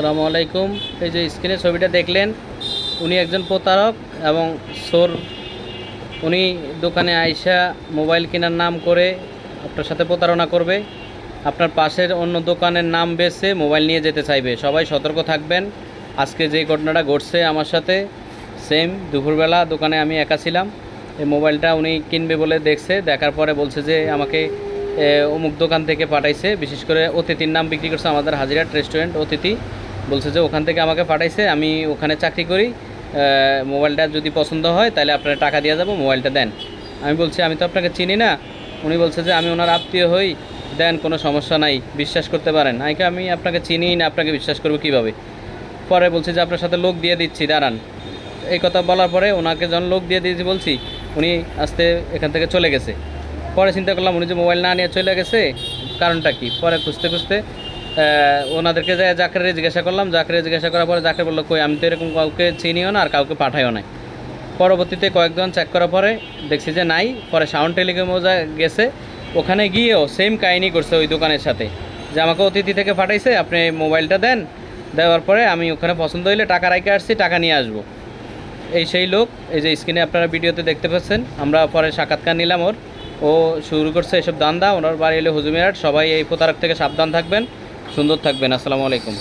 আসসালামু আলাইকুম। এই যে স্ক্রিনে ছবিটা দেখলেন, উনি একজন প্রতারক এবং সোর উনি দোকানে আইসা মোবাইল কেনার নাম করে আপনার সাথে প্রতারণা করবে। আপনার পাশের অন্য দোকানের নাম বেছে মোবাইল নিয়ে যেতে চাইবে। সবাই সতর্ক থাকবেন। আজকে যে ঘটনাটা ঘটছে আমার সাথে সেম দুপুরবেলা দোকানে আমি একা ছিলাম। এই মোবাইলটা উনি কিনবে বলে দেখছে, দেখার পরে বলছে যে আমাকে অমুক দোকান থেকে পাঠাইছে। বিশেষ করে অতিথির নাম বিক্রি করছে আমাদের হাজিরাট রেস্টুরেন্ট অতিথি। বলছে যে ওখান থেকে আমাকে পাঠাইছে, আমি ওখানে চাকরি করি মোবাইলটা যদি পছন্দ হয়, তাহলে আপনার টাকা দিয়ে যাব, মোবাইলটা দেন। আমি বলছি, আমি তো আপনাকে চিনি না। উনি বলছে যে, আমি ওনার আত্মীয় হই, দেন কোনো সমস্যা নাই, বিশ্বাস করতে পারেন। আইকে আমি আপনাকে চিনি না, আপনাকে বিশ্বাস করব কীভাবে? পরে বলছি যে, আপনার সাথে লোক দিয়ে দিচ্ছি, দাঁড়ান। এই কথা বলার পরে ওনাকে যখন লোক দিয়ে দিয়েছি বলছি, উনি আসতে এখান থেকে চলে গেছে। পরে চিন্তা করলাম, উনি যে মোবাইল না নিয়ে চলে গেছে, কারণটা কি? পরে খুঁজতে খুঁজতে ওনাদেরকে জাকরে জিজ্ঞাসা করলাম জাকরে জিজ্ঞাসা করার পরে জাকরে বলল, কই, আমি তো এরকম কাউকে চিনিও না আর কাউকে পাঠাইও নাই। পরবর্তীতে কয়েকজন চেক করার পরে দেখছি যে নাই, পরে সাউন্ড টেলিকমও যা গেছে, ওখানে গিয়েও সেম কাহিনী করছে ওই দোকানের সাথে যে আমাকে অতিথি থেকে পাঠাইছে, আপনি মোবাইলটা দেন, দেওয়ার পরে আমি ওখানে পছন্দ হইলে টাকা রাইকে আসছি, টাকা নিয়ে আসব। এই সেই লোক, এই যে স্ক্রিনে আপনারা ভিডিওতে দেখতে পাচ্ছেন, আমরা পরে সাক্ষাৎকার নিলাম ওর। ও শুরু করছে এসব দান্দা ওনার বাড়ি এলে হুজুমিরাট সবাই এই প্রতারক থেকে সাবধান থাকবেন। সুন্দর থাকবেন আসসালামু আলাইকুম।